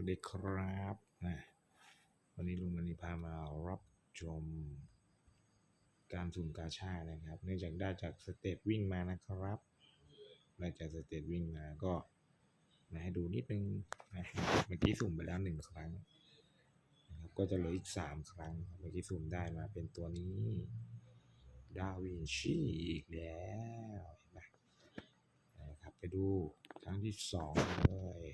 วัสดีครับนะวันนี้ลุงมณีพามารับชมการสุ่มกาชานะครับ เนื่องจากได้จากสเตจวิ่งมานะครับได้จากสเตจวิ่งมาก็มาให้ดูนิดนึงนะเมื่อกี้สุ่มไปแล้วหนึ่งครั้งนะครับก็จะเหลืออีกสามครั้ง เมื่อกี้สุ่มได้มาเป็นตัวนี้ดาวินชีอีกแล้วนะครับไปดูครั้งที่สองเลย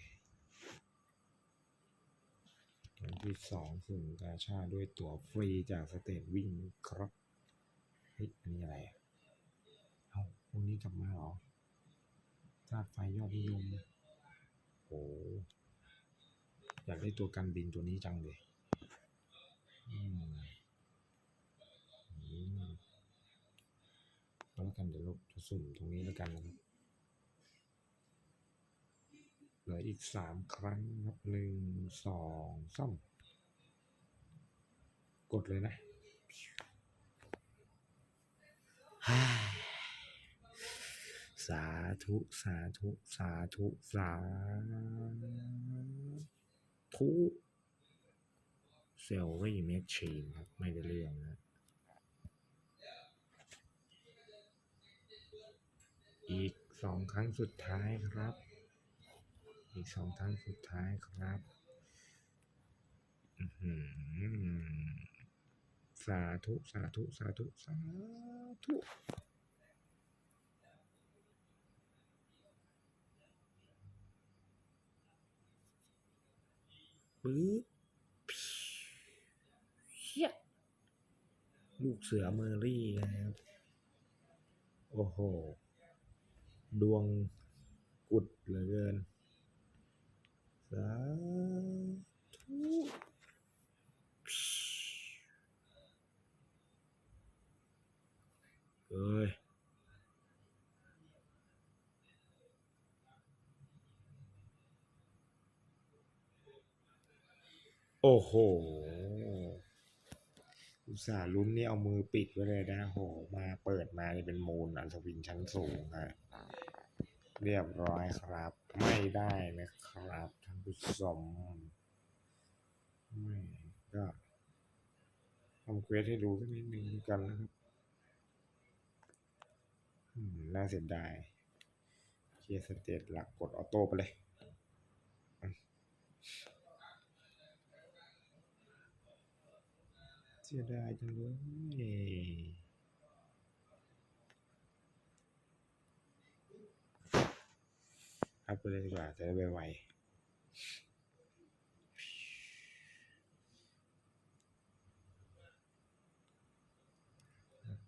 ครั้ง ที่สองสุ่มกาชาด้วยตั๋วฟรีจากสเตจวิ่งครับเฮ้ยอันนี้อะไรอะเอ้าพวกนี้กลับมาหรอธาตุไฟยอดนิยมโอ้อยากได้ตัวกันบินตัวนี้จังเลยอืมอืมแล้วกันเดี๋ยวจะสุ่มตรงนี้แล้วกันนะครับเหลืออีกสามครั้งครับหนึ่งสองสาม กดเลยนะสาธุ สาธุ สาธุ สาธุเซลลี่แมชชีนครับ ไม่ได้เรื่องนะอีกสองครั้งสุดท้ายครับ อีกสองครั้งสุดท้ายครับ อือหือ สาธุ สาธุ สาธุ สาธุ ปึ๊บเฮียลูกเสือเมอรี่นะครับ โอ้โห ดวงกุดเหลือเกินสาธุเอ้ย โอ้โหอุตส่าห์ลุ้นนี่เอามือปิดไว้เลยนะโห มาเปิดมานี่เป็นมูลอัศวินชั้นสูงฮะเรียบร้อยครับ ไม่ได้นะครับท่านผู้ชมไม่ก็ทำเควสให้ดูสักนิดนึงกันนะครับอืมน่าเสียดายเคลียร์สเตตหลักกดออโต้ไปเลย สียดายจังเลยครับไปเลยดีกว่าจะได้ไวๆ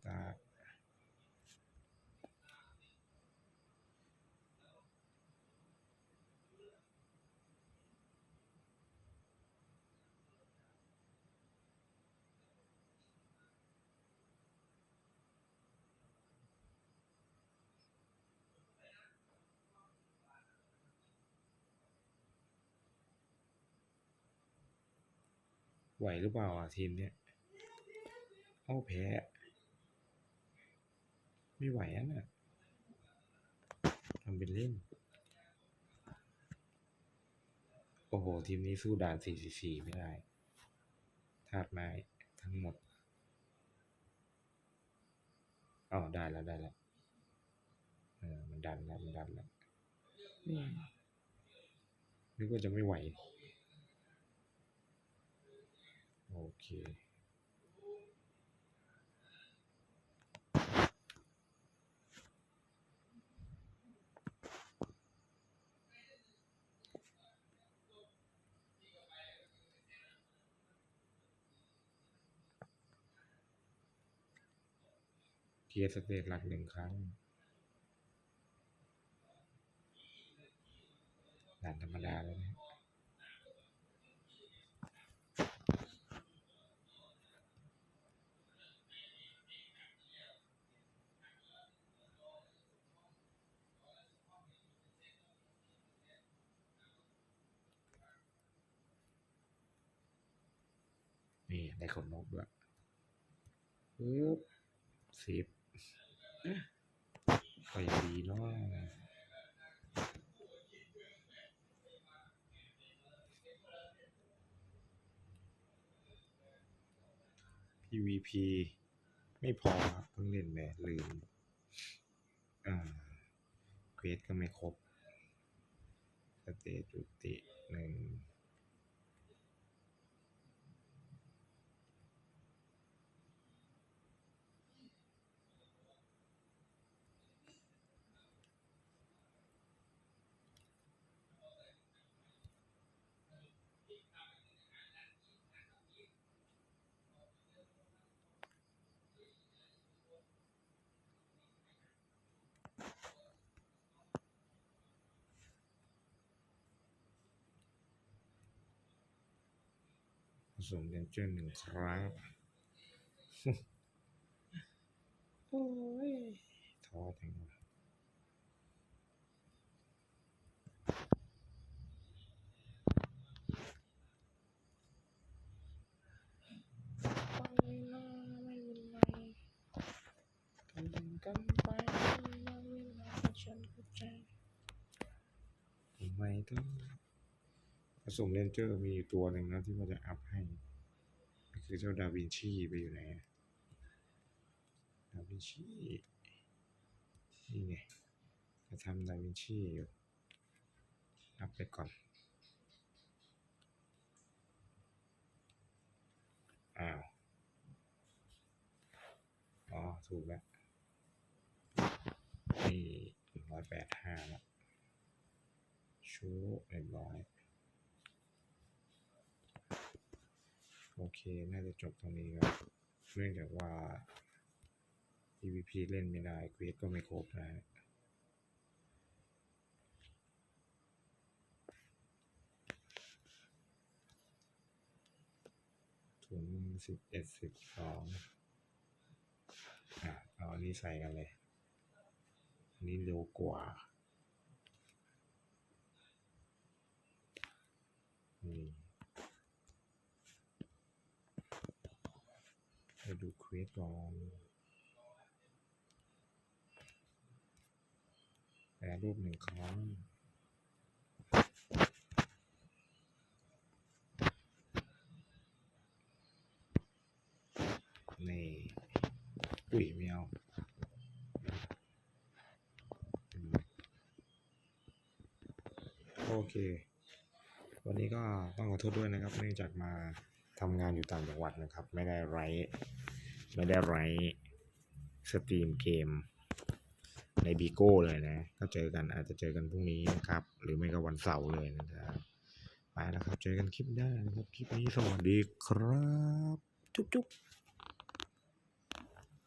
ตา ไหวหรือเปล่าอะทีมเนี้ยเอ้าแพ้ ไม่ไหวอะน่ะทำเป็นเล่น โอ้โห ทีมนี้สู้ด่าน 444 ไม่ได้ธาตุไม้ทั้งหมดอ๋อได้แล้วได้แล้วเออมันดันแล้วมันดันแล้วนี่นึกว่าจะไม่ไหว โอเคเคลียร์สเตจหลักหนึ่งครั้งด่านธรรมดาแล้วนะ นี่ได้ขนนกด้วยปึ๊บสิบก็ยังดีเนาะพีวีพีไม่พอเพิ่งเล่นไปลืม อ่าเควสก็ไม่ครบสเตจุติหนึ่ง สมเดนเจอร์หนึ่งครั้ง โอ้ยท้อจังเลยไปนะไม่เป็นไรทำเป็นกันไปนะเวลาฉันเข้าใจทำไมต้อง ผสมเรนเจอร์มีอยู่ตัวหนึ่งนะที่ว่าจะอัพให้คือเจ้าดาวินชีไปอยู่ไหนดาวินชีนี่ไงจะทำดาวินชีอยู่อัพไปก่อนอ้าวอ๋อ ถูกแล้วนี่ร้อยแปดห้าแล้วชูเรียบร้อย โอเค น่าจะจบตรงนี้ครับเนื่องจากว่า PVP เล่นไม่ได้เควสก็ไม่ครบนะฮะถุงสิบเอ็ดสิบสองอะเอาอันนี้ใส่กันเลย อันนี้เร็วกว่า นี่ ไปดูเควสก่อนแปรรูปหนึ่งครั้งนี่อุ้ยไม่เอาอืมโอเค วันนี้ก็ต้องขอโทษด้วยนะครับ เนื่องจากมา ทำงานอยู่ต่างจังหวัดนะครับ ไม่ได้ไลฟ์ไม่ได้ไลฟ์สตรีมเกม ในบีโก้เลยนะ ก็เจอกันอาจจะเจอกันพรุ่งนี้นะครับ หรือไม่ก็วันเสาร์เลยนะครับไปแล้วครับ เจอกันคลิปหน้านะครับ คลิปนี้สวัสดีครับ จุ๊บจุ๊บ